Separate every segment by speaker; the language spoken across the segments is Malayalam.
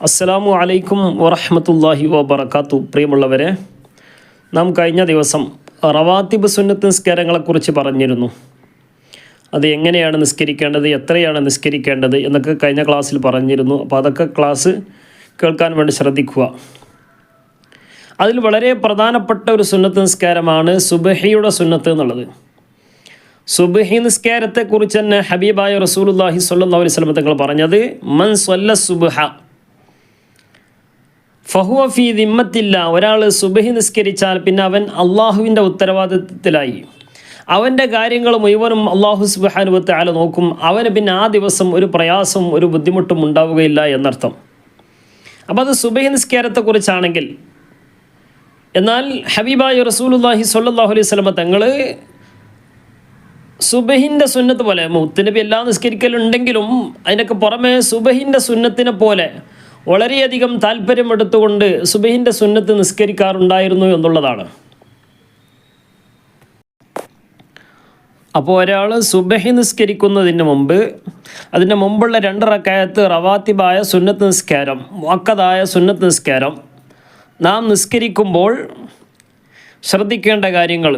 Speaker 1: അസ്സലാമു അലൈക്കും വറഹമത്തല്ലാഹി വബർക്കാത്തു പ്രിയമുള്ളവരെ നാം കഴിഞ്ഞ ദിവസം റവാത്തിബ് സുന്നത്ത് നിസ്കാരങ്ങളെക്കുറിച്ച് പറഞ്ഞിരുന്നു. അത് എങ്ങനെയാണ് നിസ്കരിക്കേണ്ടത് എത്രയാണ് നിസ്കരിക്കേണ്ടത് എന്നൊക്കെ കഴിഞ്ഞ ക്ലാസ്സിൽ പറഞ്ഞിരുന്നു. അപ്പോൾ അതൊക്കെ ക്ലാസ് കേൾക്കാൻ വേണ്ടി ശ്രദ്ധിക്കുക. അതിൽ വളരെ പ്രധാനപ്പെട്ട ഒരു സുന്നത്ത് നിസ്കാരമാണ് സുബഹിയുടെ സുന്നത്ത് എന്നുള്ളത്. സുബഹി നിസ്കാരത്തെക്കുറിച്ച് തന്നെ ഹബീബായ റസൂലുല്ലാഹി സ്വല്ലല്ലാഹു അലൈഹി വസല്ലം തങ്ങൾ പറഞ്ഞത് മൻ സ്വല്ല സുബ്ഹ ഫഹുവ ദിമ്മത്തില്ല. ഒരാൾ സുബഹി നിസ്കരിച്ചാൽ പിന്നെ അവൻ അള്ളാഹുവിന്റെ ഉത്തരവാദിത്വത്തിലായി. അവന്റെ കാര്യങ്ങൾ മുഴുവനും അള്ളാഹു സുബാനുവത്തെ ആല നോക്കും. അവന് പിന്നെ ആ ദിവസം ഒരു പ്രയാസവും ഒരു ബുദ്ധിമുട്ടും ഉണ്ടാവുകയില്ല എന്നർത്ഥം. അപ്പോൾ അത് സുബഹി നിസ്കാരത്തെക്കുറിച്ചാണെങ്കിൽ എന്നാൽ ഹബീബായി റസൂലുല്ലാഹി സല്ലാഹു അലൈഹി സ്വലമ തങ്ങൾ സുബഹിന്റെ സുന്നത്ത് പോലെ മുത്തുനബി എല്ലാം നിസ്കരിക്കലുണ്ടെങ്കിലും അതിനൊക്കെ പുറമെ സുബഹിന്റെ സുന്നത്തിനെ പോലെ വളരെയധികം താല്പര്യമെടുത്തുകൊണ്ട് സുബഹിന്റെ സുന്നത്ത് നിസ്കരിക്കാറുണ്ടായിരുന്നു എന്നുള്ളതാണ്. അപ്പോൾ ഒരാൾ സുബഹി നിസ്കരിക്കുന്നതിന് മുമ്പ് അതിന്റെ മുമ്പുള്ള രണ്ട് റക്കായത്ത് റവാത്തിബായ സുന്നത്ത് നിസ്കാരം വക്കതായ സുന്നത്ത് നിസ്കാരം. നാം നിസ്കരിക്കുമ്പോൾ ശ്രദ്ധിക്കേണ്ട കാര്യങ്ങൾ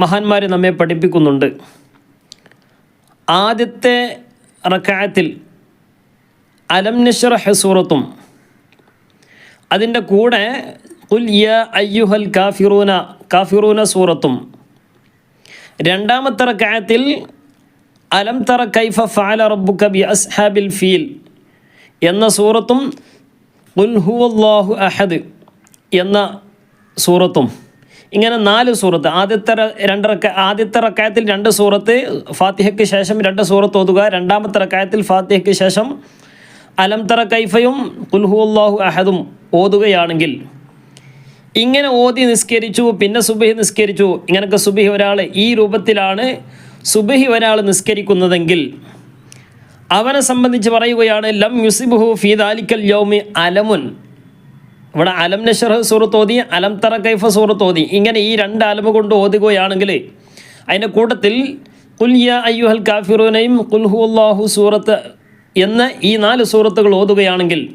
Speaker 1: മഹാന്മാർ നമ്മെ പഠിപ്പിക്കുന്നുണ്ട്. ആദ്യത്തെ റക്കായത്തിൽ അലം ഹെസൂറത്തും സൂറത്തും അതിന്റെ കൂടെ കുൽ യ അയ്യുഹൽ കാഫിറൂന കാഫിറൂന സൂറത്തും. രണ്ടാമത്തെ റക്കായത്തിൽ അലം തറ കൈഫ ഫാല റബ്ബുക കബി അസ്ഹാബിൽ ഫീൽ എന്ന സൂറത്തും കുൽ ഹുവല്ലാഹു അഹദ് എന്ന സൂറത്തും. ഇങ്ങനെ നാല് സൂറത്ത് ആദ്യത്തെ രണ്ടറക്ക രണ്ട് റക്ക ആദ്യത്തെ റക്കായത്തിൽ രണ്ട് സൂറത്ത് ഫാത്തിഹയ്ക്ക് ശേഷം രണ്ട് സൂറത്ത് ഓതുക രണ്ടാമത്തെ റക്കായത്തിൽ ഫാത്തിഹയ്ക്ക് ശേഷം അലം തറ കൈഫയും കുൽഹു അള്ളാഹു അഹദും ഓതുകയാണെങ്കിൽ ഇങ്ങനെ ഓതി നിസ്കരിച്ചു പിന്നെ സുബഹി നിസ്കരിച്ചു. ഇങ്ങനൊക്കെ സുബഹി ഒരാൾ ഈ രൂപത്തിലാണ് സുബഹി ഒരാൾ നിസ്കരിക്കുന്നതെങ്കിൽ അവനെ സംബന്ധിച്ച് പറയുകയാണ് ലം യുസിബുഹു ഫീദാലിക്കൽ യൗമി അലമുൻ. ഇവിടെ അലം നഷർ സൂറത്ത് അലം തറ കൈഫ സൂറത്ത് ഇങ്ങനെ ഈ രണ്ട് അലമ കൊണ്ട് ഓതുകയാണെങ്കിൽ അതിന്റെ കൂട്ടത്തിൽ കുൽയ അയ്യുഹൽ കാഫിറൂനയും കുൽഹു അള്ളാഹു സൂറത്ത് എന്ന ഈ നാല് സൂറത്തുകൾ ഓതുകയാണെങ്കിൽ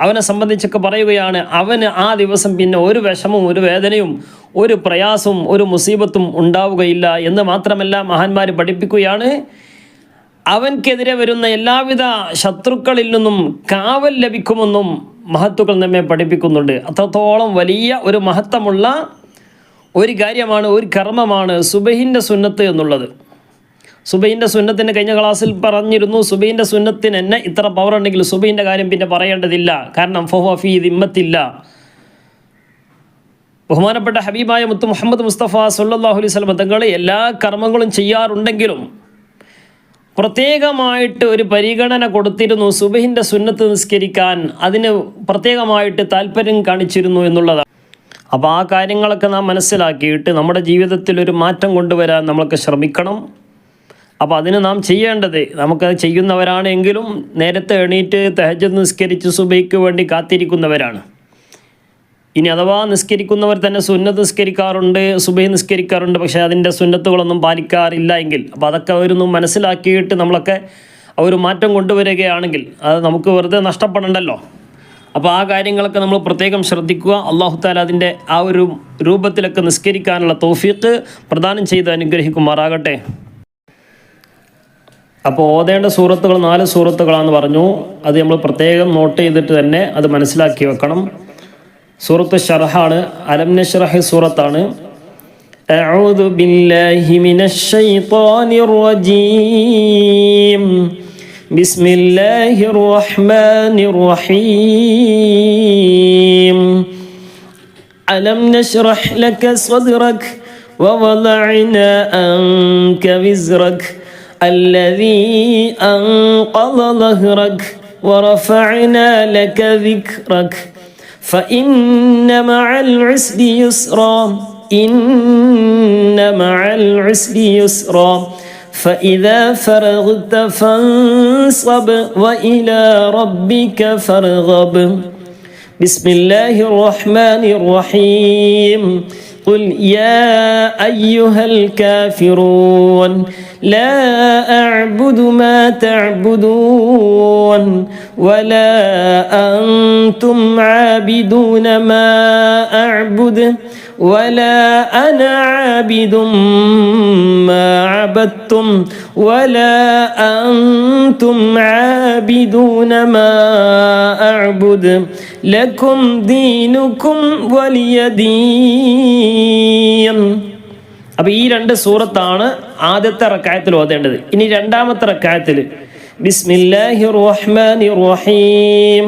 Speaker 1: അവനെ സംബന്ധിച്ചൊക്കെ പറയുകയാണ് അവന് ആ ദിവസം പിന്നെ ഒരു വിഷമവും ഒരു വേദനയും ഒരു പ്രയാസവും ഒരു മുസീബത്തും ഉണ്ടാവുകയില്ല എന്ന് മാത്രമല്ല മഹാന്മാർ പഠിപ്പിക്കുകയാണ്. അവൻക്കെതിരെ വരുന്ന എല്ലാവിധ ശത്രുക്കളിൽ നിന്നും കാവൽ ലഭിക്കുമെന്നും മഹത്തുക്കൾ നമ്മെ പഠിപ്പിക്കുന്നുണ്ട്. അത്രത്തോളം വലിയ ഒരു മഹത്വമുള്ള ഒരു കാര്യമാണ് ഒരു കർമ്മമാണ് സുബഹിന്റെ സുന്നത്ത് എന്നുള്ളത്. സുബൈന്റെ സുന്നത്തിന് കഴിഞ്ഞ ക്ലാസ്സിൽ പറഞ്ഞിരുന്നു സുബൈന്റെ സുന്നത്തിന് തന്നെ ഇത്ര പവർ ഉണ്ടെങ്കിൽ സുബൈന്റെ കാര്യം പിന്നെ പറയേണ്ടതില്ല. കാരണം ഫൊഹഫി ദിമ്മത്തില്ല. ബഹുമാനപ്പെട്ട ഹബീബായ മുത്ത് മുഹമ്മദ് മുസ്തഫ സല്ലാഹു അലൈഹി സ്വലം തങ്ങൾ എല്ലാ കർമ്മങ്ങളും ചെയ്യാറുണ്ടെങ്കിലും പ്രത്യേകമായിട്ട് ഒരു പരിഗണന കൊടുത്തിരുന്നു സുബഹിന്റെ സുന്നത്ത് നിസ്കരിക്കാൻ. അതിന് പ്രത്യേകമായിട്ട് താല്പര്യം കാണിച്ചിരുന്നു എന്നുള്ളതാണ്. അപ്പോൾ ആ കാര്യങ്ങളൊക്കെ നാം മനസ്സിലാക്കിയിട്ട് നമ്മുടെ ജീവിതത്തിൽ ഒരു മാറ്റം കൊണ്ടുവരാൻ നമ്മൾക്ക് ശ്രമിക്കണം. അപ്പോൾ അതിന് നാം ചെയ്യേണ്ടത് നമുക്കത് ചെയ്യുന്നവരാണെങ്കിലും നേരത്തെ എണീറ്റ് തെഹജ് നിസ്കരിച്ച് സുബൈക്ക് വേണ്ടി കാത്തിരിക്കുന്നവരാണ്. ഇനി അഥവാ നിസ്കരിക്കുന്നവർ തന്നെ സുന്നത്ത് നിസ്കരിക്കാറുണ്ട് സുബൈ നിസ്കരിക്കാറുണ്ട് പക്ഷേ അതിന്റെ സുന്നത്തുകളൊന്നും പാലിക്കാറില്ല എങ്കിൽ. അപ്പോൾ അതൊക്കെ അവരൊന്നും മനസ്സിലാക്കിയിട്ട് നമ്മളൊക്കെ ഒരു മാറ്റം കൊണ്ടുവരികയാണെങ്കിൽ അത് നമുക്ക് വെറുതെ നഷ്ടപ്പെടണ്ടല്ലോ. അപ്പോൾ ആ കാര്യങ്ങളൊക്കെ നമ്മൾ പ്രത്യേകം ശ്രദ്ധിക്കുക. അള്ളാഹു താല അതിന്റെ ആ ഒരു രൂപത്തിലൊക്കെ നിസ്കരിക്കാനുള്ള തോഫീക്ക് പ്രദാനം ചെയ്ത് അനുഗ്രഹിക്കുമാറാകട്ടെ. അപ്പോൾ ഓതേണ്ട സൂറത്തുകൾ നാല് സൂറത്തുകളാണെന്ന് പറഞ്ഞു അത് നമ്മൾ പ്രത്യേകം നോട്ട് ചെയ്തിട്ട് തന്നെ അത് മനസ്സിലാക്കി വെക്കണം സൂറത്ത് ഷർഹാണ് അലം നഷ്റഹ് സൂറത്താണ് أعوذ بالله من الشيطان الرجيم بسم الله الرحمن الرحيم ألم نشرح لك صدرك ووضعنا عنك وزرك الذي أنقض ظهرك ورفعنا لك ذكرك. فإن مع العسر يسرا إن مع العسر يسرا. فإذا فرغت فانصب وإلى ربك فارغب. بسم الله الرحمن الرحيم. قل يا أيها الكافرون لا أعبد ما تعبدون ولا أنتم عابدون ما أعبد ولا أنا عابد ما عبدتم ولا أنتم عابدون ما أعبد لكم دينكم ولي دين അപ്പോൾ ഈ രണ്ട് സൂറത്താണ് ആദ്യത്തെ റക്കായത്തിൽ ഓതേണ്ടത് ഇനി രണ്ടാമത്തെ റക്കായത്തിൽ ബിസ്മില്ലാഹി റഹ്മാനി റഹീം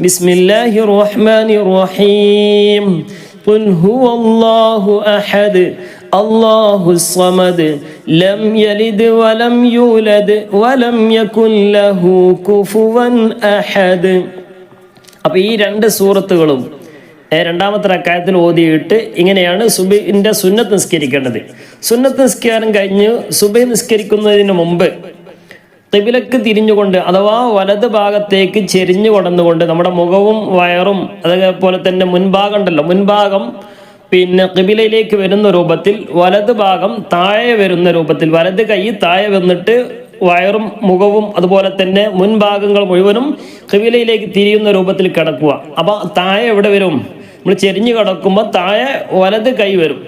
Speaker 1: بسم الله الرحمن الرحيم قل هو الله أحد الله الصمد لم يلد ولم يولد ولم يكن له كفوا أحد അപ്പോൾ ഈ രണ്ട് സൂറത്തുകളും ഏ, രണ്ടാമത്തെ റക്കായത്തിൽ ഓതിയിട്ട് ഇങ്ങനെയാണ് സുബൈൻ്റെ സുന്നത്ത് നിസ്കരിക്കേണ്ടത് സുന്നത്ത് നിസ്കാരം കഴിഞ്ഞ് സുബൈ നിസ്കരിക്കുന്നതിന് മുമ്പ് കിബിലക്ക് തിരിഞ്ഞുകൊണ്ട് അഥവാ വലത് ഭാഗത്തേക്ക് ചെരിഞ്ഞു കൊടന്നുകൊണ്ട് നമ്മുടെ മുഖവും വയറും അതേപോലെ തന്നെ മുൻഭാഗം ഉണ്ടല്ലോ മുൻഭാഗം പിന്നെ കിബിലയിലേക്ക് വരുന്ന രൂപത്തിൽ വലത് ഭാഗം താഴെ വരുന്ന രൂപത്തിൽ വലത് കൈ താഴെ വന്നിട്ട് വയറും മുഖവും അതുപോലെ തന്നെ മുൻഭാഗങ്ങൾ മുഴുവനും കിബിലയിലേക്ക് തിരിയുന്ന രൂപത്തിൽ കിടക്കുക. അപ്പൊ താഴെ എവിടെ വരും? നമ്മൾ ചെരിഞ്ഞു കിടക്കുമ്പോൾ താഴെ വലത് കൈ വരും.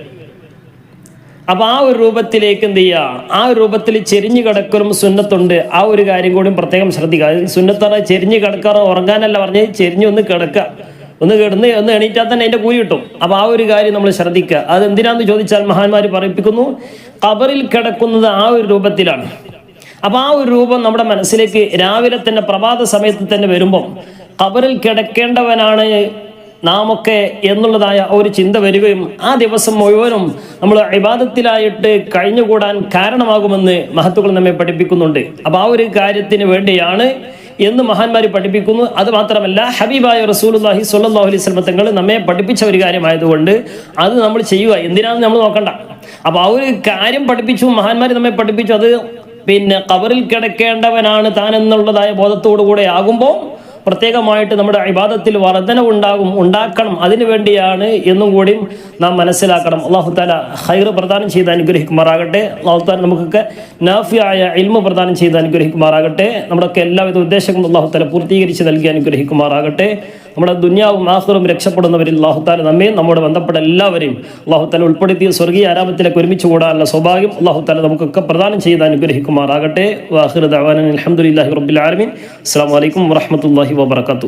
Speaker 1: അപ്പൊ ആ ഒരു രൂപത്തിലേക്ക് എന്ത് ചെയ്യുക ആ ഒരു രൂപത്തിൽ ചെരിഞ്ഞു കിടക്കലും സുന്നത്തുണ്ട്. ആ ഒരു കാര്യം കൂടി പ്രത്യേകം ശ്രദ്ധിക്കുക. സുന്നത്ത് സുന്നത്തറ ചെരിഞ്ഞു കിടക്കാറോ ഉറങ്ങാനല്ല പറഞ്ഞ് ചെരിഞ്ഞു ഒന്ന് കിടക്കുക. ഒന്ന് കിടന്ന് ഒന്ന് എണീറ്റാൽ തന്നെ അതിന്റെ കൂലി കിട്ടും. അപ്പൊ ആ ഒരു കാര്യം നമ്മൾ ശ്രദ്ധിക്കുക. അത് എന്തിനാന്ന് ചോദിച്ചാൽ മഹാന്മാർ പറയിപ്പിക്കുന്നു. കബറിൽ കിടക്കുന്നത് ആ ഒരു രൂപത്തിലാണ്. അപ്പൊ ആ ഒരു രൂപം നമ്മുടെ മനസ്സിലേക്ക് രാവിലെ തന്നെ പ്രഭാത സമയത്ത് തന്നെ വരുമ്പം കബറിൽ കിടക്കേണ്ടവനാണ് നാമൊക്കെ എന്നുള്ളതായ ഒരു ചിന്ത വരികയും ആ ദിവസം മുഴുവനും നമ്മൾ ഇബാദത്തിലായിട്ട് കഴിഞ്ഞുകൂടാൻ കാരണമാകുമെന്ന് മഹത്തുക്കൾ നമ്മെ പഠിപ്പിക്കുന്നുണ്ട്. അപ്പോൾ ആ ഒരു കാര്യത്തിന് വേണ്ടിയാണ് എന്ന് മഹാന്മാർ പഠിപ്പിക്കുന്നു. അത് മാത്രമല്ല ഹബീബായ റസൂലുല്ലാഹി സ്വല്ലല്ലാഹു അലൈഹി വസല്ലം തങ്ങൾ നമ്മെ പഠിപ്പിച്ച ഒരു കാര്യമായതുകൊണ്ട് അത് നമ്മൾ ചെയ്യുക. എന്തിനാണെന്ന് നമ്മൾ നോക്കണ്ട. അപ്പോൾ ആ ഒരു കാര്യം പഠിപ്പിച്ചു മഹാന്മാർ നമ്മെ പഠിപ്പിച്ചു. അത് പിന്നെ കബറിൽ കിടക്കേണ്ടവനാണ് താൻ എന്നുള്ളതായ ബോധത്തോടു കൂടെ ആകുമ്പോൾ പ്രത്യേകമായിട്ട് നമ്മുടെ ഇബാദത്തിൽ വർധനവുണ്ടാകും ഉണ്ടാക്കണം അതിനു വേണ്ടിയാണ് എന്നും കൂടി നാം മനസ്സിലാക്കണം. അള്ളാഹു താല ഹൈർ പ്രദാനം ചെയ്ത് അനുഗ്രഹിക്കുമാറാകട്ടെ. അള്ളാഹു താല നമുക്കൊക്കെ നാഫിയായ ഇൽമ പ്രദാനം ചെയ്ത് അനുഗ്രഹിക്കുമാറാകട്ടെ. നമ്മുടെയൊക്കെ എല്ലാവിധ ഉദ്ദേശങ്ങളും അള്ളാഹു താല പൂർത്തീകരിച്ച് നൽകി അനുഗ്രഹിക്കുമാറാകട്ടെ. നമ്മുടെ ദുന്യാവും ആഹ്റും രക്ഷപ്പെടുന്നവരിൽ അള്ളാഹു താല നമ്മയും നമ്മുടെ ബന്ധപ്പെട്ട എല്ലാവരെയും അള്ളാഹു താല ഉൾപ്പെടുത്തിയ സ്വർഗീയ ആരാമത്തിലേക്ക് ഒരുമിച്ച് കൂടാനുള്ള സൗഭാഗ്യം അള്ളാഹു താല നമുക്കൊക്കെ പ്രദാനം ചെയ്ത് അനുഗ്രഹിക്കുമാറാകട്ടെ. വാഹിർ ദവാനൻ അലഹമുല്ലാഹി റബ്ബിൽ ആലമീൻ. അസ്സാം വലൈക്കും വറഹമത്തല്ലാഹി വബർക്കാത്തു